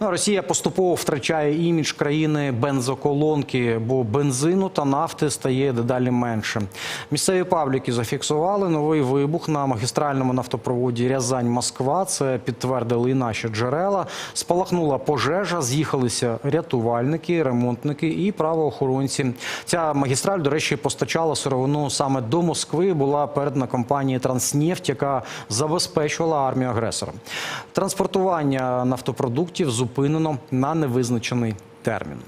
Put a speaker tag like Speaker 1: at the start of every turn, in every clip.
Speaker 1: Ну, Росія поступово втрачає імідж країни бензоколонки, бо бензину та нафти стає дедалі менше. Місцеві пабліки зафіксували новий вибух на магістральному нафтопроводі Рязань-Москва. Це підтвердили і наші джерела. Спалахнула пожежа, з'їхалися рятувальники, ремонтники і правоохоронці. Ця магістраль, до речі, постачала сировину саме до Москви. Була передана компанії Транснефть, яка забезпечувала армію агресора. Транспортування нафтопродуктів зупинено на невизначений термін.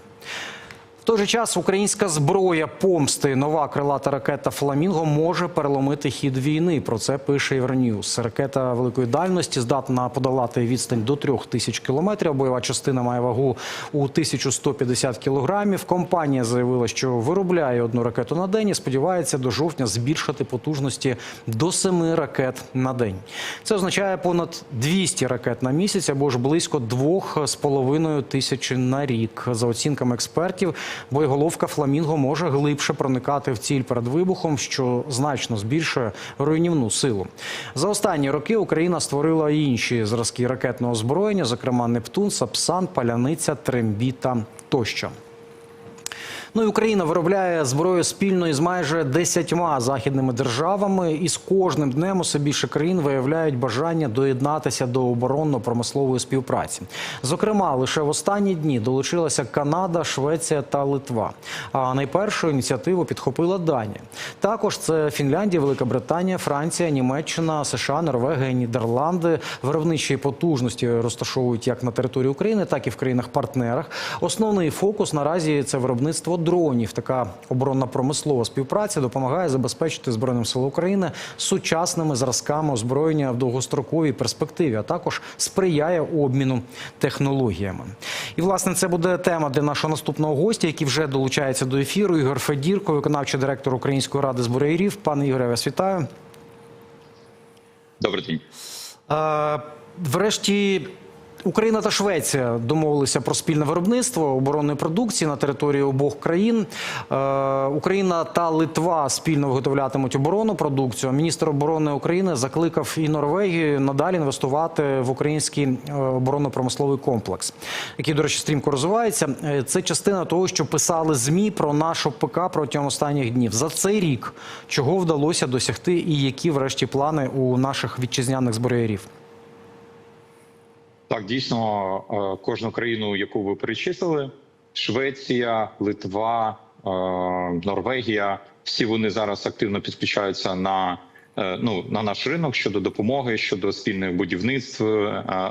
Speaker 1: Той же час українська зброя помсти, нова крилата ракета Фламінго може переломити хід війни. Про це пише Євроньюз. Ракета великої дальності здатна подолати відстань до трьох тисяч кілометрів. Бойова частина має вагу у 1150 кілограмів. Компанія заявила, що виробляє одну ракету на день і сподівається до жовтня збільшити потужності до семи ракет на день. Це означає понад 200 ракет на місяць або ж близько двох з половиною тисячі на рік. За оцінками експертів, боєголовка Фламінго може глибше проникати в ціль перед вибухом, що значно збільшує руйнівну силу. За останні роки Україна створила інші зразки ракетного озброєння, зокрема Нептун, Сапсан, Паляниця, Трембіта тощо. Ну і Україна виробляє зброю спільно із майже десятьма західними державами, і з кожним днем усе більше країн виявляють бажання доєднатися до оборонно-промислової співпраці. Зокрема, лише в останні дні долучилася Канада, Швеція та Литва. А найпершу ініціативу підхопила Данія. Також це Фінляндія, Велика Британія, Франція, Німеччина, США, Норвегія, Нідерланди. Виробничі потужності розташовують як на території України, так і в країнах-партнерах. Основний фокус наразі це виробництво дронів. Така оборонна промислова співпраця допомагає забезпечити збройним силам України сучасними зразками озброєння в довгостроковій перспективі, а також сприяє обміну технологіями. І власне це буде тема для нашого наступного гостя, який вже долучається до ефіру. Ігор Федірко, виконавчий директор Української ради зброярів. Пане Ігоре, я вас вітаю.
Speaker 2: Добрий день.
Speaker 1: Е, Врешті Україна та Швеція домовилися про спільне виробництво оборонної продукції на території обох країн. Е, Україна та Литва спільно виготовлятимуть оборонну продукцію. Міністр оборони України закликав і Норвегію надалі інвестувати в український е, оборонно-промисловий комплекс, який, до речі, стрімко розвивається. Е, Це частина того, що писали змі про наш ОПК протягом останніх днів. За цей рік чого вдалося досягти, і які, врешті, плани у наших вітчизняних зброярів.
Speaker 2: Так, дійсно, е, кожну країну, яку ви перечислили: Швеція, Литва, е, Норвегія, всі вони зараз активно підключаються на е, ну на наш ринок щодо допомоги, щодо спільних будівництв,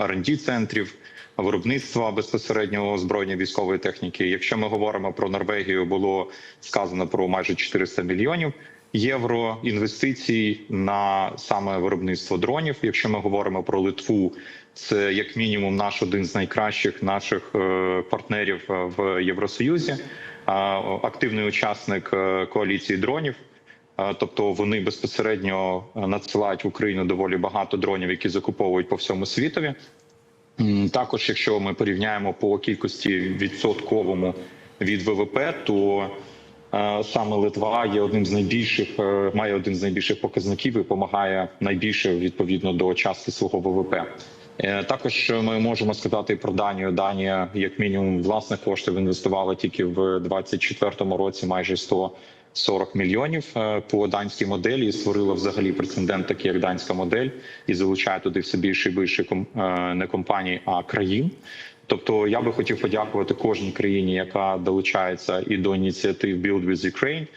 Speaker 2: rd центрів, виробництва безпосереднього озброєння військової техніки. Якщо ми говоримо про Норвегію, було сказано про майже 400 мільйонів. Євро інвестицій на саме виробництво дронів. Якщо ми говоримо про Литву, це як мінімум наш один з найкращих наших е, партнерів е, в Євросоюзі, активний учасник е, коаліції дронів. Тобто вони безпосередньо надсилають в Україну доволі багато дронів, які закуповують по всьому світові. Також, якщо ми порівняємо по кількості відсотковому від ВВП, то саме Литва є одним з найбільших, має один з найбільших показників і допомагає найбільше відповідно до частки свого ВВП. Е, також ми можемо сказати про Данію. Данія, як мінімум, власних коштів інвестувала тільки в 2024 році майже 140 мільйонів е, по данській моделі і створила взагалі прецедент, такий як данська модель, і залучає туди все більше і більше е, не компаній, а країн. Тобто, я би хотів подякувати кожній країні, яка долучається і до ініціатив Build with Ukraine,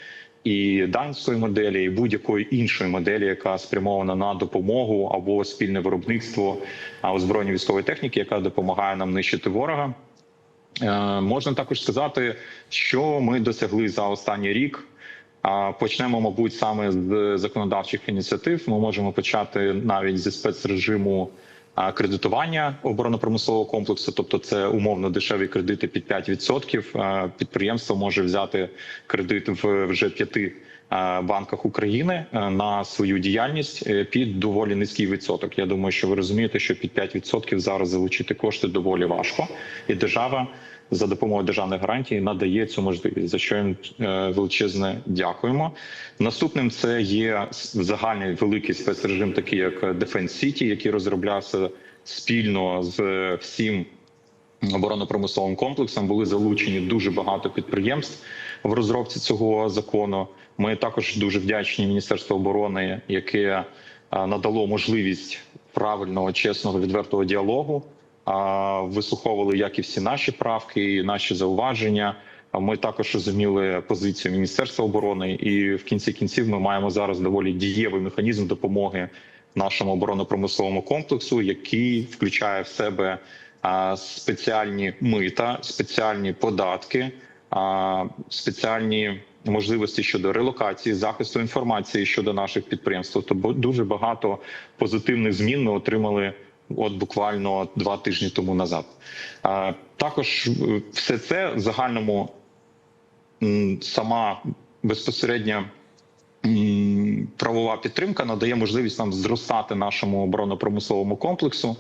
Speaker 2: і данської моделі, і будь-якої іншої моделі, яка спрямована на допомогу або спільне виробництво озброєння військової техніки, яка допомагає нам нищити ворога. Е, можна також сказати, що ми досягли за останній рік. Почнемо, мабуть, саме з законодавчих ініціатив. Ми можемо почати навіть зі спецрежиму кредитування оборонно-промислового комплексу, тобто це умовно дешеві кредити під 5%. Підприємство може взяти кредит в вже п'яти банках України на свою діяльність е, під доволі низький відсоток. Я думаю, що ви розумієте, що під 5% зараз залучити кошти доволі важко, і держава за допомогою державних гарантій надає цю можливість. За що їм е, величезне дякуємо. Наступним це є загальний великий спецрежим, такий як Defense City, який розроблявся спільно з всім оборонно-промисловим комплексом. Були залучені дуже багато підприємств в розробці цього закону. Ми також дуже вдячні Міністерству оборони, яке е, надало можливість правильного, чесного, відвертого діалогу. Вислуховували як і всі наші правки, наші зауваження. Ми також розуміли позицію Міністерства оборони, і в кінці кінців ми маємо зараз доволі дієвий механізм допомоги нашому оборонно-промисловому комплексу, який включає в себе спеціальні мита, спеціальні податки, спеціальні можливості щодо релокації, захисту інформації щодо наших підприємств. Тобто дуже багато позитивних змін ми отримали. От буквально два тижні тому назад. Також е, все це в загальному сама безпосередня правова підтримка надає можливість нам зростати нашому оборонно-промисловому комплексу.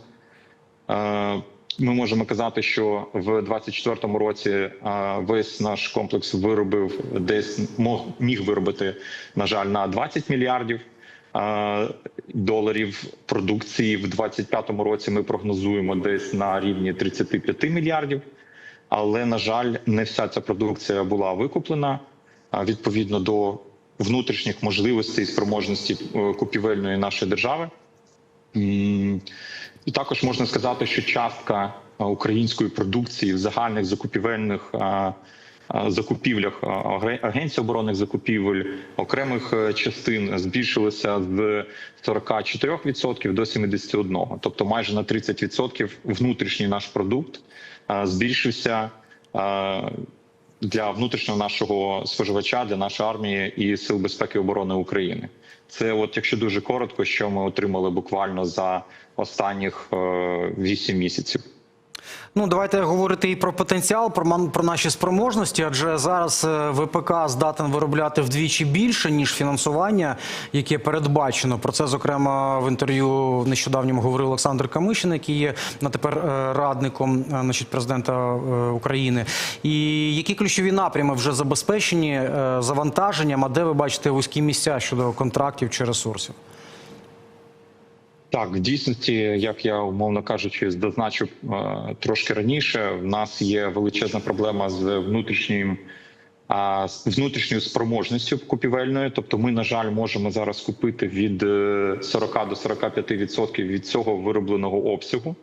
Speaker 2: Е, Ми можемо казати, що в 2024 році е, весь наш комплекс виробив десь міг виробити, на жаль, на 20 мільярдів доларів продукції. В 2025 році ми прогнозуємо десь на рівні 35 мільярдів. Але на жаль, не вся ця продукція була викуплена відповідно до внутрішніх можливостей і спроможності е, купівельної нашої держави. І також можна сказати, що частка української продукції в загальних закупівельних закупівлях а, агре- агенцій оборонних закупівель окремих е, частин збільшилася з 44% до 71%. Тобто майже на 30% внутрішній наш продукт збільшився для внутрішнього нашого споживача, для нашої армії і сил безпеки і оборони України. Це, от, якщо дуже коротко, що ми отримали буквально за останніх е, 8 місяців.
Speaker 1: Ну, давайте говорити і про потенціал, про про наші спроможності, адже зараз е, ВПК здатен виробляти вдвічі більше ніж фінансування, яке передбачено. Про це зокрема в інтерв'ю нещодавньому говорив Олександр Камишин, який є на тепер е, радником е, значить, президента України. І які ключові напрями вже забезпечені завантаженням? А де ви бачите вузькі місця щодо контрактів чи ресурсів?
Speaker 2: Так, в дійсності, як я умовно кажучи, зазначив е, трошки раніше, в нас є величезна проблема з внутрішнім. Внутрішньою спроможністю купівельною, тобто ми, на жаль, можемо зараз купити від е, 40 до 45% від цього виробленого обсягу.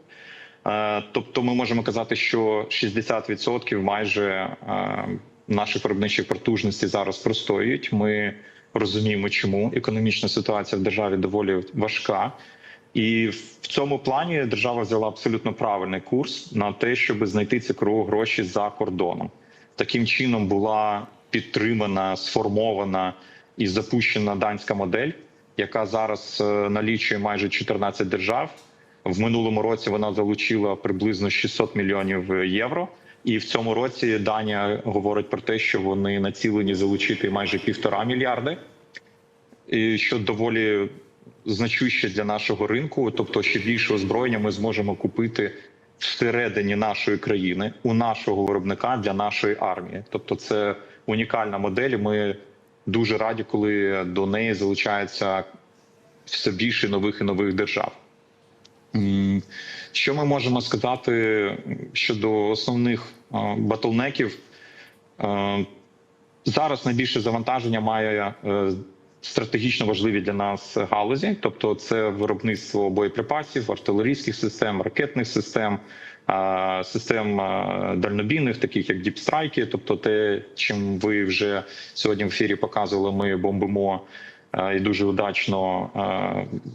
Speaker 2: Е, Тобто, ми можемо казати, що 60% майже е, наших виробничих потужностей зараз простоюють. Ми розуміємо, чому економічна ситуація в державі доволі важка. І в цьому плані держава взяла абсолютно правильний курс на те, щоб знайти цифрові гроші за кордоном. Таким чином була підтримана, сформована і запущена данська модель, яка зараз е, налічує майже 14 держав. В минулому році вона залучила приблизно 600 мільйонів євро. І в цьому році Данія говорить про те, що вони націлені залучити майже півтора мільярди, що доволі значуще для нашого ринку. Тобто, ще більше озброєння ми зможемо купити всередині нашої країни у нашого виробника для нашої армії. Тобто, це унікальна модель. Ми дуже раді, коли до неї залучається все більше нових і нових держав. Що ми можемо сказати щодо основних батлнеків? Е, Зараз найбільше завантаження має е, стратегічно важливі для нас галузі, тобто це виробництво боєприпасів, артилерійських систем, ракетних систем, систем дальнобійних, таких як діпстрайки, тобто те, чим ви вже сьогодні в ефірі показували, ми бомбимо і дуже удачно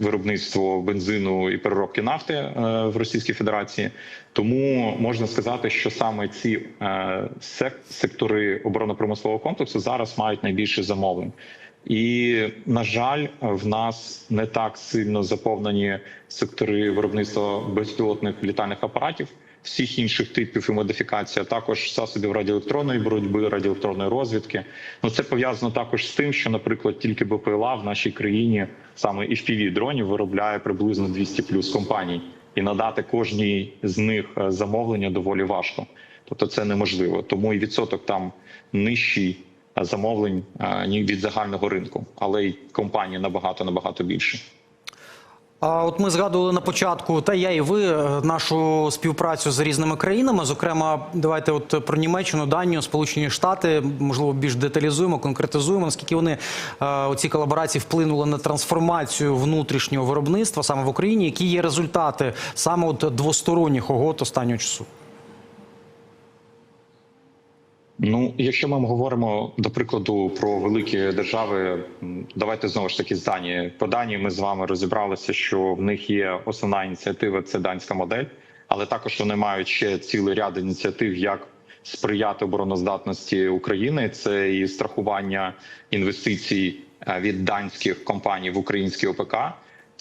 Speaker 2: виробництво бензину і переробки нафти в Російській Федерації. Тому можна сказати, що саме ці сек- сектори оборонно-промислового комплексу зараз мають найбільше замовлень. І на жаль, в нас не так сильно заповнені сектори виробництва безпілотних літальних апаратів, всіх інших типів і модифікацій, а також засобів радіоелектронної боротьби, радіоелектронної розвідки. Ну це пов'язано також з тим, що, наприклад, тільки БПЛА в нашій країні саме fpv дронів виробляє приблизно 200 плюс компаній, і надати кожній з них е, замовлення доволі важко. Тобто це неможливо. Тому і відсоток там нижчий замовлень від загального ринку, але й компанії набагато набагато більше.
Speaker 1: А от ми згадували на початку, та я і ви е, нашу співпрацю з різними країнами. Зокрема, давайте от про Німеччину, Данію, Сполучені Штати, можливо, більш деталізуємо, конкретизуємо, наскільки вони е, оці колаборації вплинули на трансформацію внутрішнього виробництва саме в Україні. Які є результати саме от двосторонніх угод останнього часу?
Speaker 2: Ну, якщо ми говоримо до прикладу про великі держави, давайте знову ж таки з Данії. По Данії ми з вами розібралися, що в них є основна ініціатива це данська модель, але також вони мають ще цілий ряд ініціатив, як сприяти обороноздатності України. Це і страхування інвестицій е, від данських компаній в українські ОПК.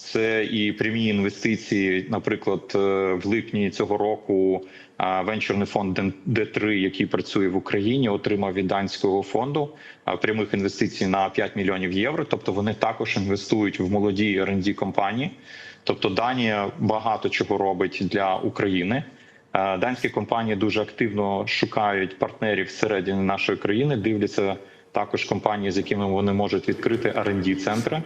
Speaker 2: Це і прямі інвестиції, наприклад, е, в липні цього року венчурний фонд Д3, який працює в Україні, отримав від данського фонду прямих інвестицій на 5 мільйонів євро. Тобто вони також інвестують в молоді rd компанії. Тобто Данія багато чого робить для України. Данські компанії дуже активно шукають партнерів всередині нашої країни. Дивляться також компанії, з якими вони можуть відкрити rd центри.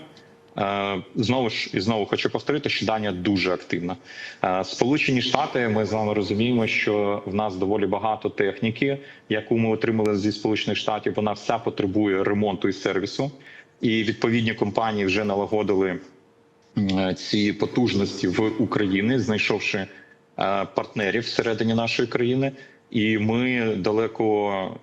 Speaker 2: Е, Знову ж і знову хочу повторити, що Данія дуже активна. Е, Сполучені Штати. Ми з вами розуміємо, що в нас доволі багато техніки, яку ми отримали зі сполучених штатів. Вона вся потребує ремонту і сервісу, і відповідні компанії вже налагодили ці потужності в Україні, знайшовши е, партнерів всередині нашої країни, і ми далеко.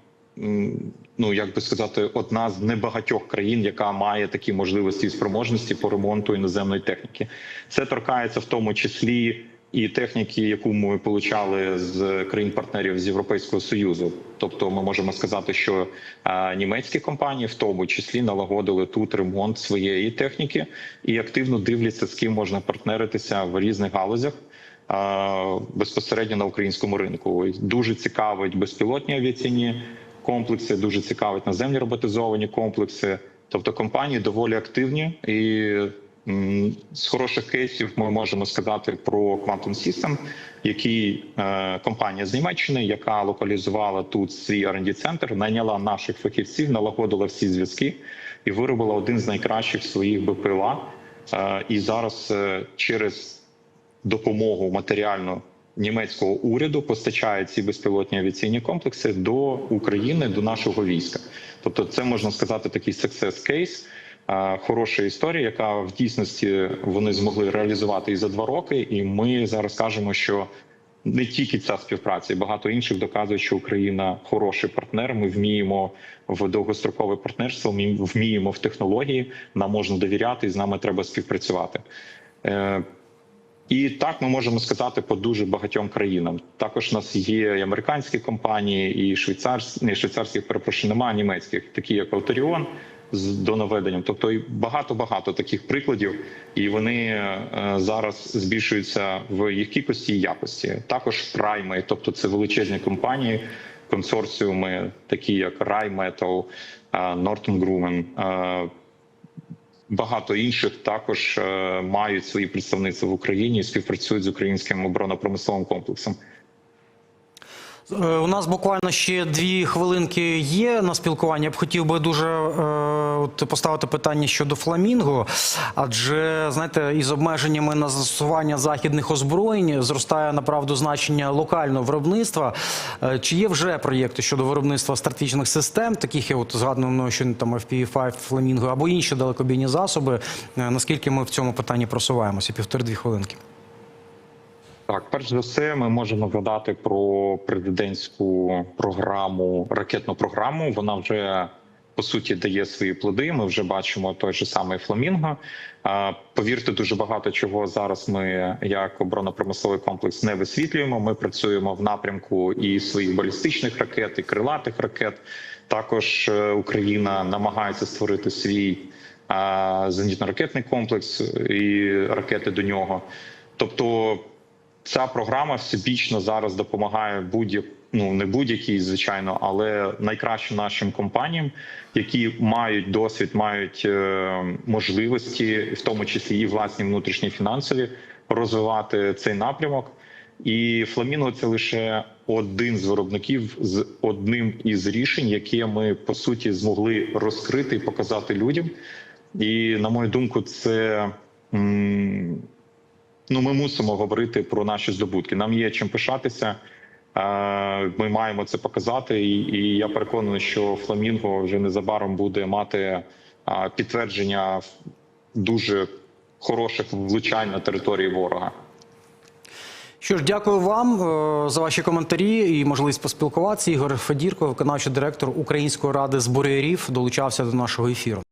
Speaker 2: Ну, як би сказати, одна з небагатьох країн, яка має такі можливості і спроможності по ремонту іноземної техніки. Це торкається в тому числі і техніки, яку ми получали з країн-партнерів з Європейського союзу. Тобто, ми можемо сказати, що німецькі компанії в тому числі налагодили тут ремонт своєї техніки і активно дивляться, з ким можна партнеритися в різних галузях. Безпосередньо на українському ринку дуже цікавить безпілотні авіаційні комплекси, дуже цікавить наземні роботизовані комплекси. Тобто компанії доволі активні, і м, з хороших кейсів ми можемо сказати про Quantum System, який е, компанія з Німеччини, яка локалізувала тут свій rd центр найняла наших фахівців, налагодила всі зв'язки і виробила один з найкращих своїх БПЛА. Е, і зараз е, через допомогу матеріальну німецького уряду постачає ці безпілотні авіаційні комплекси до України, до нашого війська. Тобто, це можна сказати такий success case, е, хороша історія, яка в дійсності вони змогли реалізувати і за два роки. І ми зараз кажемо, що не тільки ця співпраця, і багато інших доказують, що Україна хороший партнер. Ми вміємо в довгострокове партнерство. Ми вміємо в технології. Нам можна довіряти, і з нами треба співпрацювати. І так ми можемо сказати по дуже багатьом країнам. Також у нас є і американські компанії, і швейцарські, не швейцарських, перепрошую, немає німецьких, такі як Autorion з донаведенням. Тобто багато багато таких прикладів, і вони е, зараз збільшуються в їх кількості і якості. Також прайми, тобто це величезні компанії, консорціуми, такі як Rheinmetall, е, Norton Grumman, е, Багато інших також е, мають свої представництва в Україні і співпрацюють з українським оборонно-промисловим комплексом.
Speaker 1: Е, У нас буквально ще дві хвилинки є на спілкування. Я б хотів би дуже е, поставити питання щодо фламінго, адже знаєте, із обмеженнями на застосування західних озброєнь зростає направду значення локального виробництва. Е, Чи є вже проєкти щодо виробництва стратегічних систем, таких як от згадано що там FPV-5 фламінго або інші далекобійні засоби? Е, Наскільки ми в цьому питанні просуваємося? Півтори-дві хвилинки.
Speaker 2: Так, перш за все, ми можемо згадати про президентську програму, ракетну програму. Вона вже по суті дає свої плоди. Ми вже бачимо той же самий фламінго. Повірте, дуже багато чого зараз ми, як оборонно-промисловий комплекс, не висвітлюємо. Ми працюємо в напрямку і своїх балістичних ракет, і крилатих ракет. Також е, Україна намагається створити свій зенітно-ракетний комплекс і ракети до нього. Тобто ця програма всебічно зараз допомагає будь ну не будь-якій, звичайно, але найкращим нашим компаніям, які мають досвід, мають е, можливості, в тому числі і власні внутрішні фінансові, розвивати цей напрямок. І Фламінго це лише один з виробників з одним із рішень, яке ми по суті змогли розкрити і показати людям. І на мою думку, це ну ми мусимо говорити про наші здобутки. Нам є чим пишатися. Ми маємо це показати, і, я переконаний, що Фламінго вже незабаром буде мати підтвердження дуже хороших влучань на території ворога.
Speaker 1: Що ж, дякую вам е, за ваші коментарі і можливість поспілкуватися. Ігор Федірко, виконавчий директор Української ради зброярів, долучався до нашого ефіру.